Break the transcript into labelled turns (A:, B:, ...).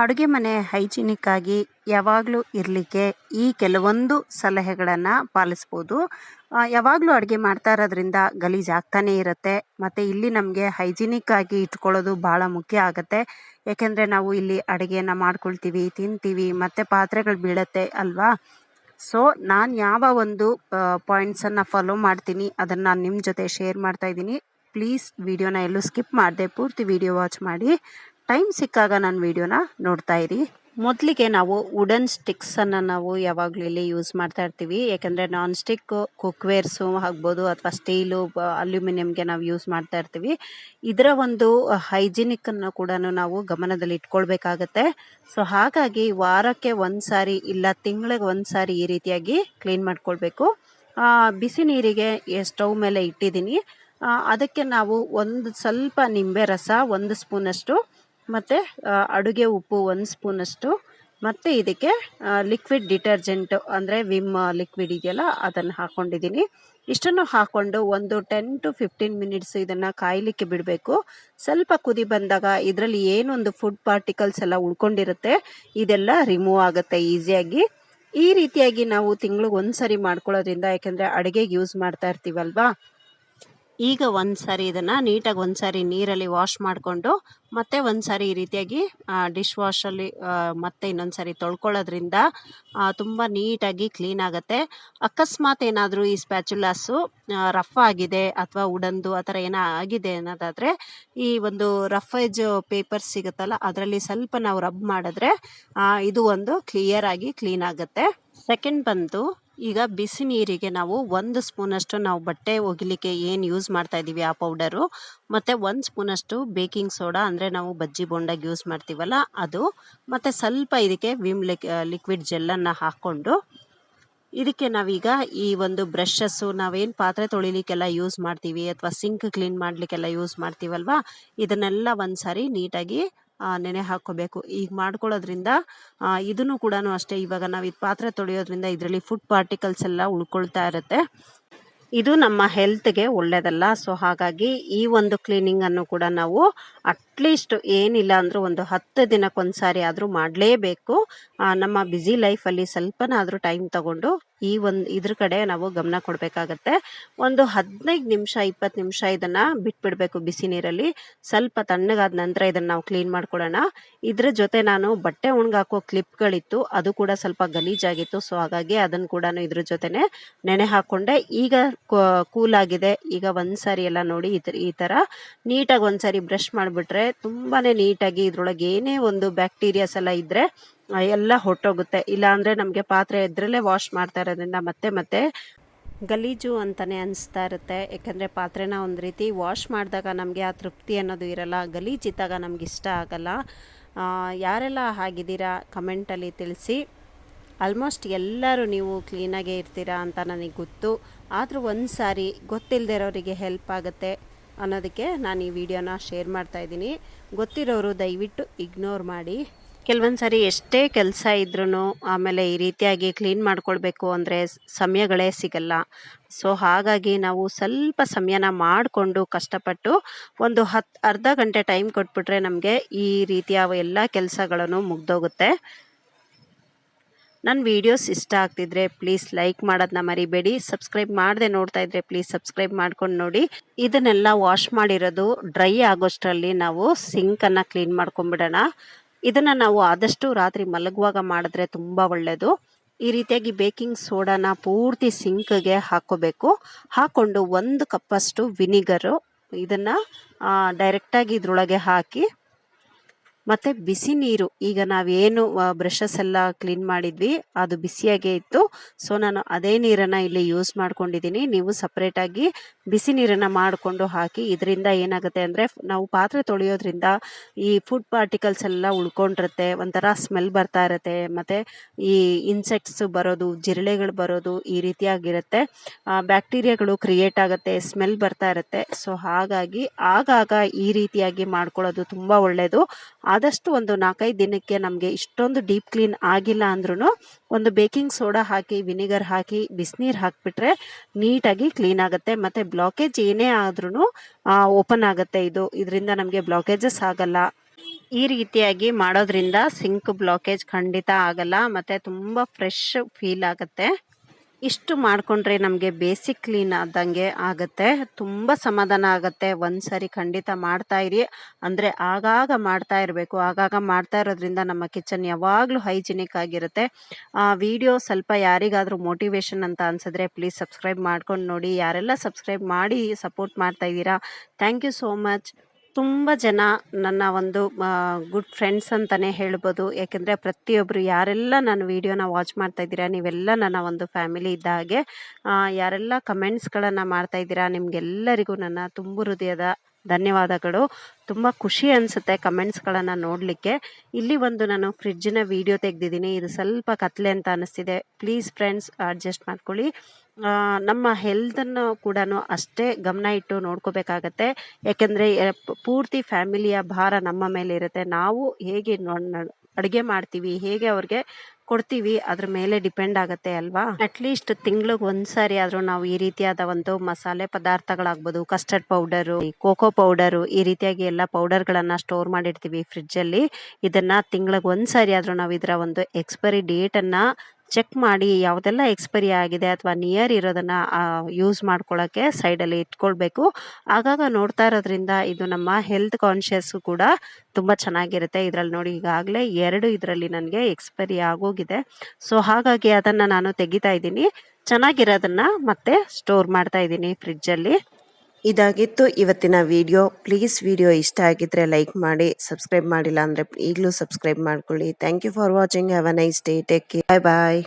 A: ಅಡುಗೆ ಮನೆ ಹೈಜಿನಿಕ್ ಆಗಿ ಯಾವಾಗಲೂ ಇರಲಿಕ್ಕೆ ಈ ಕೆಲವೊಂದು ಸಲಹೆಗಳನ್ನು ಪಾಲಿಸ್ಬೋದು. ಯಾವಾಗಲೂ ಅಡುಗೆ ಮಾಡ್ತಾ ಇರೋದ್ರಿಂದ ಗಲೀಜು ಆಗ್ತಾನೇ ಇರುತ್ತೆ. ಮತ್ತು ಇಲ್ಲಿ ನಮಗೆ ಹೈಜಿನಿಕ್ ಆಗಿ ಇಟ್ಕೊಳ್ಳೋದು ಭಾಳ ಮುಖ್ಯ ಆಗುತ್ತೆ. ಏಕೆಂದರೆ ನಾವು ಇಲ್ಲಿ ಅಡುಗೆಯನ್ನು ಮಾಡ್ಕೊಳ್ತೀವಿ, ತಿಂತೀವಿ, ಮತ್ತು ಪಾತ್ರೆಗಳು ಬೀಳತ್ತೆ ಅಲ್ವಾ? ಸೊ ನಾನು ಯಾವ ಒಂದು ಪಾಯಿಂಟ್ಸನ್ನು ಫಾಲೋ ಮಾಡ್ತೀನಿ, ಅದನ್ನು ನಾನು ನಿಮ್ಮ ಜೊತೆ ಶೇರ್ ಮಾಡ್ತಾ ಇದ್ದೀನಿ. ಪ್ಲೀಸ್ ವಿಡಿಯೋನ ಎಲ್ಲೂ ಸ್ಕಿಪ್ ಮಾಡದೆ, ಪೂರ್ತಿ ವಿಡಿಯೋ ವಾಚ್ ಮಾಡಿ. ಟೈಮ್ ಸಿಕ್ಕಾಗ ನನ್ನ ವಿಡಿಯೋನ ನೋಡ್ತಾ ಇರಿ. ಮೊದಲಿಗೆ ನಾವು ವುಡನ್ ಸ್ಟಿಕ್ಸನ್ನು ನಾವು ಯಾವಾಗಲೂ ಇಲ್ಲಿ ಯೂಸ್ ಮಾಡ್ತಾ ಇರ್ತೀವಿ. ಯಾಕಂದರೆ ನಾನ್ ಸ್ಟಿಕ್ ಕುಕ್ವೇರ್ಸು ಆಗ್ಬೋದು ಅಥವಾ ಸ್ಟೀಲು ಅಲ್ಯೂಮಿನಿಯಂಗೆ ನಾವು ಯೂಸ್ ಮಾಡ್ತಾ ಇರ್ತೀವಿ. ಇದರ ಒಂದು ಹೈಜಿನಿಕ್ಕನ್ನು ಕೂಡ ನಾವು ಗಮನದಲ್ಲಿ ಇಟ್ಕೊಳ್ಬೇಕಾಗತ್ತೆ. ಸೊ ಹಾಗಾಗಿ ವಾರಕ್ಕೆ ಒಂದು ಸಾರಿ ಇಲ್ಲ ತಿಂಗಳಿಗೆ ಒಂದು ಸಾರಿ ಈ ರೀತಿಯಾಗಿ ಕ್ಲೀನ್ ಮಾಡ್ಕೊಳ್ಬೇಕು. ಬಿಸಿ ನೀರಿಗೆ ಸ್ಟವ್ ಮೇಲೆ ಇಟ್ಟಿದ್ದೀನಿ. ಅದಕ್ಕೆ ನಾವು ಒಂದು ಸ್ವಲ್ಪ ನಿಂಬೆ ರಸ, ಒಂದು ಸ್ಪೂನಷ್ಟು ಮತ್ತು ಅಡುಗೆ ಉಪ್ಪು ಒಂದು ಸ್ಪೂನಷ್ಟು ಮತ್ತು ಇದಕ್ಕೆ ಲಿಕ್ವಿಡ್ ಡಿಟರ್ಜೆಂಟ್ ಅಂದರೆ ವಿಮ್ ಲಿಕ್ವಿಡ್ ಇದೆಯಲ್ಲ, ಅದನ್ನು ಹಾಕ್ಕೊಂಡಿದ್ದೀನಿ ಇಷ್ಟನ್ನು ಹಾಕ್ಕೊಂಡು ಒಂದು ಟೆನ್ ಟು ಫಿಫ್ಟೀನ್ ಮಿನಿಟ್ಸ್ ಇದನ್ನು ಕಾಯಲಿಕ್ಕೆ ಬಿಡಬೇಕು. ಸ್ವಲ್ಪ ಕುದಿ ಬಂದಾಗ ಇದರಲ್ಲಿ ಏನೊಂದು ಫುಡ್ ಪಾರ್ಟಿಕಲ್ಸ್ ಎಲ್ಲ ಉಳ್ಕೊಂಡಿರುತ್ತೆ, ಇದೆಲ್ಲ ರಿಮೂವ್ ಆಗುತ್ತೆ ಈಸಿಯಾಗಿ ಈ ರೀತಿಯಾಗಿ ನಾವು ತಿಂಗಳಿಗೆ ಒಂದು ಸರಿ ಮಾಡ್ಕೊಳ್ಳೋದ್ರಿಂದ, ಯಾಕೆಂದರೆ ಅಡುಗೆಗೆ ಯೂಸ್ ಮಾಡ್ತಾ ಇರ್ತೀವಲ್ವಾ? ಈಗ ಒಂದು ಸಾರಿ ಇದನ್ನು ನೀಟಾಗಿ ಒಂದು ಸಾರಿ ನೀರಲ್ಲಿ ವಾಶ್ ಮಾಡಿಕೊಂಡು ಮತ್ತೆ ಒಂದು ಈ ರೀತಿಯಾಗಿ ಡಿಶ್ ವಾಶಲ್ಲಿ ಮತ್ತೆ ಇನ್ನೊಂದು ಸಾರಿ ತೊಳ್ಕೊಳ್ಳೋದ್ರಿಂದ ತುಂಬ ನೀಟಾಗಿ ಕ್ಲೀನ್ ಆಗುತ್ತೆ. ಅಕಸ್ಮಾತ್ ಏನಾದರೂ ಈ ಸ್ಪ್ಯಾಚುಲಾಸು ರಫ್ ಆಗಿದೆ ಅಥವಾ ಉಡಂದು ಆ ಥರ ಏನೋ ಆಗಿದೆ ಅನ್ನೋದಾದರೆ, ಈ ಒಂದು ರಫ್ ರಫೇಜ್ ಪೇಪರ್ ಸಿಗುತ್ತಲ್ಲ, ಅದರಲ್ಲಿ ಸ್ವಲ್ಪ ನಾವು ರಬ್ ಮಾಡಿದ್ರೆ ಇದು ಒಂದು ಕ್ಲಿಯರ್ ಆಗಿ ಕ್ಲೀನ್ ಆಗುತ್ತೆ. ಸೆಕೆಂಡ್ ಬಂದು ಈಗ ಬಿಸಿ ನೀರಿಗೆ ನಾವು ಒಂದು ಸ್ಪೂನಷ್ಟು ನಾವು ಬಟ್ಟೆ ಒಗಿಲಿಕ್ಕೆ ಏನು ಯೂಸ್ ಮಾಡ್ತಾ ಇದ್ದೀವಿ ಆ ಪೌಡರು ಮತ್ತು ಒಂದು ಸ್ಪೂನಷ್ಟು ಬೇಕಿಂಗ್ ಸೋಡಾ ಅಂದರೆ ನಾವು ಬಜ್ಜಿ ಬೊಂಡಾಗಿ ಯೂಸ್ ಮಾಡ್ತೀವಲ್ಲ ಅದು. ಮತ್ತು ಸ್ವಲ್ಪ ಇದಕ್ಕೆ ವಿಮ್ ಲಿಕ್ ಲಿಕ್ವಿಡ್ ಜೆಲ್ಲನ್ನು ಹಾಕ್ಕೊಂಡು ಇದಕ್ಕೆ ನಾವೀಗ ಈ ಒಂದು ಬ್ರಷಸ್ಸು ನಾವೇನು ಪಾತ್ರೆ ತೊಳಿಲಿಕ್ಕೆಲ್ಲ ಯೂಸ್ ಮಾಡ್ತೀವಿ ಅಥವಾ ಸಿಂಕ್ ಕ್ಲೀನ್ ಮಾಡಲಿಕ್ಕೆಲ್ಲ ಯೂಸ್ ಮಾಡ್ತೀವಲ್ವ? ಇದನ್ನೆಲ್ಲ ಒಂದು ಸಾರಿ ನೀಟಾಗಿ ನೆನೆ ಹಾಕ್ಕೋಬೇಕು. ಈಗ ಮಾಡ್ಕೊಳ್ಳೋದ್ರಿಂದ ಇದನ್ನು ಕೂಡ ಅಷ್ಟೇ. ಇವಾಗ ನಾವು ಇದು ಪಾತ್ರೆ ತೊಳೆಯೋದ್ರಿಂದ ಇದರಲ್ಲಿ ಫುಡ್ ಪಾರ್ಟಿಕಲ್ಸ್ ಎಲ್ಲ ಉಳ್ಕೊಳ್ತಾ ಇರುತ್ತೆ. ಇದು ನಮ್ಮ ಹೆಲ್ತ್ಗೆ ಒಳ್ಳೆಯದಲ್ಲ ಸೊ ಹಾಗಾಗಿ ಈ ಒಂದು ಕ್ಲೀನಿಂಗನ್ನು ಕೂಡ ನಾವು ಅಟ್ಲೀಸ್ಟ್ ಏನಿಲ್ಲ ಅಂದರೂ ಒಂದು ಹತ್ತು ದಿನಕ್ಕೊಂದ್ಸಾರಿ ಆದರೂ ಮಾಡಲೇಬೇಕು. ನಮ್ಮ ಬ್ಯುಸಿ ಲೈಫಲ್ಲಿ ಸ್ವಲ್ಪನಾದರೂ ಟೈಮ್ ತಗೊಂಡು ಈ ಒಂದು, ಇದ್ರ ಕಡೆ ನಾವು ಗಮನ ಕೊಡಬೇಕಾಗತ್ತೆ. ಒಂದು ಹದಿನೈದು ನಿಮಿಷ, ಇಪ್ಪತ್ತು ನಿಮಿಷ ಇದನ್ನು ಬಿಟ್ಬಿಡಬೇಕು ಬಿಸಿ ನೀರಲ್ಲಿ. ಸ್ವಲ್ಪ ತಣ್ಣಗಾದ ನಂತರ ಇದನ್ನು ನಾವು ಕ್ಲೀನ್ ಮಾಡ್ಕೊಳ್ಳೋಣ ಇದ್ರ ಜೊತೆ ನಾನು ಬಟ್ಟೆ ಒಣಗಾಕೋ ಕ್ಲಿಪ್ಗಳಿತ್ತು ಅದು ಕೂಡ ಸ್ವಲ್ಪ ಗಲೀಜಾಗಿತ್ತು. ಸೊ ಹಾಗಾಗಿ ಅದನ್ನು ಕೂಡ ಇದ್ರ ಜೊತೆನೆ ನೆನೆ ಹಾಕ್ಕೊಂಡೆ ಈಗ ಕೂಲ್ ಆಗಿದೆ ಈಗ ಒಂದ್ಸಾರಿ ಎಲ್ಲ ನೋಡಿ ಈ ಥರ ನೀಟಾಗಿ ಒಂದ್ಸಾರಿ ಬ್ರಷ್ ಮಾಡಿಬಿಟ್ರೆ ತುಂಬಾ ನೀಟಾಗಿ ಇದ್ರೊಳಗೆ ಏನೇ ಒಂದು ಬ್ಯಾಕ್ಟೀರಿಯಾಸ್ ಎಲ್ಲ ಇದ್ರೆ ಎಲ್ಲ ಹೊಟ್ಟೋಗುತ್ತೆ ಇಲ್ಲ ಅಂದ್ರೆ ನಮಗೆ ಪಾತ್ರೆ ಎದ್ರಲ್ಲೇ ವಾಶ್ ಮಾಡ್ತಾ ಇರೋದ್ರಿಂದ ಮತ್ತೆ ಮತ್ತೆ ಗಲೀಜು ಅಂತಲೇ ಅನಿಸ್ತಾ ಇರುತ್ತೆ. ಯಾಕಂದರೆ ಪಾತ್ರೆನ ಒಂದು ರೀತಿ ವಾಶ್ ಮಾಡಿದಾಗ ನಮಗೆ ಆ ತೃಪ್ತಿ ಅನ್ನೋದು ಇರಲ್ಲ, ಗಲೀಜಿದ್ದಾಗ ನಮ್ಗೆ ಇಷ್ಟ ಆಗಲ್ಲ. ಯಾರೆಲ್ಲ ಆಗಿದ್ದೀರಾ ಕಮೆಂಟಲ್ಲಿ ತಿಳಿಸಿ. ಆಲ್ಮೋಸ್ಟ್ ಎಲ್ಲರೂ ನೀವು ಕ್ಲೀನಾಗೇ ಇರ್ತೀರಾ ಅಂತ ನನಗೆ ಗೊತ್ತು. ಆದರೂ ಒಂದು ಸಾರಿ ಗೊತ್ತಿಲ್ಲದೆ ಇರೋರಿಗೆ ಹೆಲ್ಪ್ ಆಗುತ್ತೆ. ಅನ್ನೋದಕ್ಕೆ ನಾನು ಈ ವಿಡಿಯೋನ ಶೇರ್ ಮಾಡ್ತಾ ಇದ್ದೀನಿ. ಗೊತ್ತಿರೋರು ದಯವಿಟ್ಟು ಇಗ್ನೋರ್ ಮಾಡಿ. ಕೆಲವೊಂದು ಸಾರಿ ಎಷ್ಟೇ ಕೆಲಸ ಇದ್ರೂ ಆಮೇಲೆ ಈ ರೀತಿಯಾಗಿ ಕ್ಲೀನ್ ಮಾಡ್ಕೊಳ್ಬೇಕು ಅಂದರೆ ಸಮಯಗಳೇ ಸಿಗಲ್ಲ. ಸೊ ಹಾಗಾಗಿ ನಾವು ಸ್ವಲ್ಪ ಸಮಯನ ಮಾಡಿಕೊಂಡು ಕಷ್ಟಪಟ್ಟು ಒಂದು ಹತ್ತು ಅರ್ಧ ಗಂಟೆ ಟೈಮ್ ಕೊಟ್ಬಿಟ್ರೆ ನಮಗೆ ಈ ರೀತಿಯ ಎಲ್ಲ ಕೆಲಸಗಳನ್ನು ಮುಗ್ದೋಗುತ್ತೆ. ನನ್ನ ವೀಡಿಯೋಸ್ ಇಷ್ಟ ಆಗ್ತಿದ್ರೆ ಪ್ಲೀಸ್ ಲೈಕ್ ಮಾಡೋದನ್ನ ಮರಿಬೇಡಿ. ಸಬ್ಸ್ಕ್ರೈಬ್ ಮಾಡದೆ ನೋಡ್ತಾ ಇದ್ರೆ ಪ್ಲೀಸ್ ಸಬ್ಸ್ಕ್ರೈಬ್ ಮಾಡ್ಕೊಂಡು ನೋಡಿ. ಇದನ್ನೆಲ್ಲ ವಾಶ್ ಮಾಡಿರೋದು ಡ್ರೈ ಆಗೋಷ್ಟರಲ್ಲಿ ನಾವು ಸಿಂಕನ್ನು ಕ್ಲೀನ್ ಮಾಡ್ಕೊಂಡ್ಬಿಡೋಣ ಇದನ್ನು ನಾವು ಆದಷ್ಟು ರಾತ್ರಿ ಮಲಗುವಾಗ ಮಾಡಿದ್ರೆ ತುಂಬ ಒಳ್ಳೆಯದು ಈ ರೀತಿಯಾಗಿ ಬೇಕಿಂಗ್ ಸೋಡಾನ ಪೂರ್ತಿ ಸಿಂಕ್ಗೆ ಹಾಕೋಬೇಕು ಹಾಕ್ಕೊಂಡು ಒಂದು ಕಪ್ಪಷ್ಟು ವಿನಿಗರು ಇದನ್ನು ಡೈರೆಕ್ಟಾಗಿ ಇದರೊಳಗೆ ಹಾಕಿ ಮತ್ತು ಬಿಸಿ ನೀರು. ಈಗ ನಾವೇನು ಬ್ರಷಸ್ ಎಲ್ಲ ಕ್ಲೀನ್ ಮಾಡಿದ್ವಿ, ಅದು ಬಿಸಿಯಾಗೇ ಇತ್ತು. ಸೊ ನಾನು ಅದೇ ನೀರನ್ನು ಇಲ್ಲಿ ಯೂಸ್ ಮಾಡ್ಕೊಂಡಿದ್ದೀನಿ ನೀವು ಸಪ್ರೇಟಾಗಿ ಬಿಸಿ ನೀರನ್ನು ಮಾಡಿಕೊಂಡು ಹಾಕಿ, ಇದರಿಂದ ಏನಾಗುತ್ತೆ ಅಂದರೆ, ನಾವು ಪಾತ್ರೆ ತೊಳೆಯೋದ್ರಿಂದ ಈ ಫುಡ್ ಪಾರ್ಟಿಕಲ್ಸ್ ಎಲ್ಲ ಉಳ್ಕೊಂಡಿರುತ್ತೆ, ಒಂಥರ ಸ್ಮೆಲ್ ಬರ್ತಾ ಇರುತ್ತೆ. ಮತ್ತು ಈ ಇನ್ಸೆಕ್ಟ್ಸ್ ಬರೋದು, ಜಿರಳೆಗಳು ಬರೋದು ಈ ರೀತಿಯಾಗಿರುತ್ತೆ. ಬ್ಯಾಕ್ಟೀರಿಯಾಗಳು ಕ್ರಿಯೇಟ್ ಆಗುತ್ತೆ ಸ್ಮೆಲ್ ಬರ್ತಾ ಇರುತ್ತೆ. ಸೊ ಹಾಗಾಗಿ ಆಗಾಗ ಈ ರೀತಿಯಾಗಿ ಮಾಡ್ಕೊಳ್ಳೋದು ತುಂಬ ಒಳ್ಳೆಯದು ಆದಷ್ಟು ಒಂದು ನಾಲ್ಕೈದು ದಿನಕ್ಕೆ ನಮಗೆ ಇಷ್ಟೊಂದು ಡೀಪ್ ಕ್ಲೀನ್ ಆಗಿಲ್ಲ ಅಂದ್ರೂ ಒಂದು ಬೇಕಿಂಗ್ ಸೋಡಾ ಹಾಕಿ, ವಿನಿಗರ್ ಹಾಕಿ, ಬಿಸಿನೀರು ಹಾಕಿಬಿಟ್ರೆ ನೀಟಾಗಿ ಕ್ಲೀನ್ ಆಗುತ್ತೆ. ಮತ್ತು ಬ್ಲಾಕೇಜ್ ಏನೇ ಆದ್ರೂ ಓಪನ್ ಆಗುತ್ತೆ ಇದು. ಇದರಿಂದ ನಮಗೆ ಬ್ಲಾಕೇಜಸ್ ಆಗಲ್ಲ. ಈ ರೀತಿಯಾಗಿ ಮಾಡೋದ್ರಿಂದ ಸಿಂಕ್ ಬ್ಲಾಕೇಜ್ ಖಂಡಿತ ಆಗಲ್ಲ. ಮತ್ತು ತುಂಬ ಫ್ರೆಶ್ ಫೀಲ್ ಆಗುತ್ತೆ. ಇಷ್ಟು ಮಾಡಿಕೊಂಡ್ರೆ ನಮಗೆ ಬೇಸಿಕ್ ಕ್ಲೀನ್ ಆದಂಗೆ ಆಗುತ್ತೆ. ತುಂಬ ಸಮಾಧಾನ ಆಗುತ್ತೆ. ಒಂದು ಸರಿ ಖಂಡಿತ ಮಾಡ್ತಾ ಇರಿ. ಅಂದರೆ ಆಗಾಗ ಮಾಡ್ತಾ ಇರಬೇಕು. ಆಗಾಗ ಮಾಡ್ತಾ ಇರೋದ್ರಿಂದ ನಮ್ಮ ಕಿಚನ್ ಯಾವಾಗಲೂ ಹೈಜಿನಿಕ್ ಆಗಿರುತ್ತೆ. ಆ ವಿಡಿಯೋ ಸ್ವಲ್ಪ ಯಾರಿಗಾದರೂ ಮೋಟಿವೇಶನ್ ಅಂತ ಅನ್ಸಿದ್ರೆ ಪ್ಲೀಸ್ ಸಬ್ಸ್ಕ್ರೈಬ್ ಮಾಡ್ಕೊಂಡು ನೋಡಿ. ಯಾರೆಲ್ಲ ಸಬ್ಸ್ಕ್ರೈಬ್ ಮಾಡಿ ಸಪೋರ್ಟ್ ಮಾಡ್ತಾ ಇದ್ದೀರಾ ಥ್ಯಾಂಕ್ ಯು ಸೋ ಮಚ್ ತುಂಬ ಜನ ನನ್ನ ಒಂದು ಗುಡ್ ಫ್ರೆಂಡ್ಸ್ ಅಂತಲೇ ಹೇಳ್ಬೋದು. ಯಾಕೆಂದರೆ ಪ್ರತಿಯೊಬ್ಬರು ಯಾರೆಲ್ಲ ನನ್ನ ವೀಡಿಯೋನ ವಾಚ್ ಮಾಡ್ತಾ ಇದ್ದೀರಾ, ನೀವೆಲ್ಲ ನನ್ನ ಒಂದು ಫ್ಯಾಮಿಲಿ ಇದ್ದ ಹಾಗೆ ಯಾರೆಲ್ಲ ಕಮೆಂಟ್ಸ್ಗಳನ್ನು ಮಾಡ್ತಾ ಇದ್ದೀರಾ, ನಿಮಗೆಲ್ಲರಿಗೂ ನನ್ನ ತುಂಬು ಹೃದಯದ ಧನ್ಯವಾದಗಳು. ತುಂಬ ಖುಷಿ ಅನಿಸುತ್ತೆ ಕಮೆಂಟ್ಸ್ಗಳನ್ನು ನೋಡಲಿಕ್ಕೆ. ಇಲ್ಲಿ ಒಂದು ನಾನು ಫ್ರಿಜ್ಜಿನ ವೀಡಿಯೋ ತೆಗೆದಿದ್ದೀನಿ. ಇದು ಸ್ವಲ್ಪ ಕತ್ಲೆ ಅಂತ ಅನಿಸ್ತಿದೆ. ಪ್ಲೀಸ್ ಫ್ರೆಂಡ್ಸ್, ಅಡ್ಜಸ್ಟ್ ಮಾಡ್ಕೊಳ್ಳಿ. ನಮ್ಮ ಹೆಲ್ತನ್ನು ಕೂಡ ಅಷ್ಟೇ ಗಮನ ಇಟ್ಟು ನೋಡ್ಕೋಬೇಕಾಗತ್ತೆ. ಯಾಕೆಂದರೆ ಪೂರ್ತಿ ಫ್ಯಾಮಿಲಿಯ ಭಾರ ನಮ್ಮ ಮೇಲೆ ಇರುತ್ತೆ ನಾವು ಹೇಗೆ ಅಡುಗೆ ಮಾಡ್ತೀವಿ, ಹೇಗೆ ಅವ್ರಿಗೆ ಕೊಡ್ತೀವಿ, ಅದ್ರ ಮೇಲೆ ಡಿಪೆಂಡ್ ಆಗುತ್ತೆ ಅಲ್ವಾ? ಅಟ್ಲೀಸ್ಟ್ ತಿಂಗ್ಳಿಗೆ ಒಂದ್ಸಾರಿ ಆದ್ರೂ ನಾವು ಈ ರೀತಿಯಾದ ಒಂದು ಮಸಾಲೆ ಪದಾರ್ಥಗಳಾಗ್ಬೋದು ಕಸ್ಟರ್ಡ್ ಪೌಡರು ಕೋಕೋ ಪೌಡರು ಈ ರೀತಿಯಾಗಿ ಎಲ್ಲ ಪೌಡರ್ಗಳನ್ನ ಸ್ಟೋರ್ ಮಾಡಿರ್ತೀವಿ ಫ್ರಿಡ್ಜ್ ಅಲ್ಲಿ. ಇದನ್ನ ತಿಂಗ್ಳಿಗೆ ಒಂದ್ಸಾರಿ ಆದ್ರೂ ನಾವು ಇದರ ಒಂದು ಎಕ್ಸ್ಪೈರಿ ಡೇಟ್ ಅನ್ನ ಚೆಕ್ ಮಾಡಿ ಯಾವುದೆಲ್ಲ ಎಕ್ಸ್ಪೈರಿ ಆಗಿದೆ ಅಥವಾ ನಿಯರ್ ಇರೋದನ್ನು ಯೂಸ್ ಮಾಡ್ಕೊಳ್ಳೋಕ್ಕೆ ಸೈಡಲ್ಲಿ ಇಟ್ಕೊಳ್ಬೇಕು. ಆಗಾಗ ನೋಡ್ತಾ ಇರೋದ್ರಿಂದ ಇದು ನಮ್ಮ ಹೆಲ್ತ್ ಕಾನ್ಷಿಯಸ್ ಕೂಡ ತುಂಬ ಚೆನ್ನಾಗಿರುತ್ತೆ. ಇದರಲ್ಲಿ ನೋಡಿ ಈಗಾಗಲೇ ಎರಡು ಇದರಲ್ಲಿ ನನಗೆ ಎಕ್ಸ್ಪೈರಿ ಆಗೋಗಿದೆ. ಸೊ, ಹಾಗಾಗಿ ಅದನ್ನು ನಾನು ತೆಗಿತಾ ಇದ್ದೀನಿ. ಚೆನ್ನಾಗಿರೋದನ್ನು ಮತ್ತೆ ಸ್ಟೋರ್ ಮಾಡ್ತಾ ಇದ್ದೀನಿ ಫ್ರಿಡ್ಜಲ್ಲಿ
B: ಇದಾಗಿತ್ತು. ಇವತ್ತಿನ ವಿಡಿಯೋ ಪ್ಲೀಸ್ ವಿಡಿಯೋ ಇಷ್ಟ ಆಗಿದ್ರೆ ಲೈಕ್ ಮಾಡಿ ಸಬ್ಸ್ಕ್ರೈಬ್ ಮಾಡಿಲ್ಲ ಅಂದರೆ ಈಗಲೂ ಸಬ್ಸ್ಕ್ರೈಬ್ ಮಾಡ್ಕೊಳ್ಳಿ. Thank you for watching have a nice day take bye bye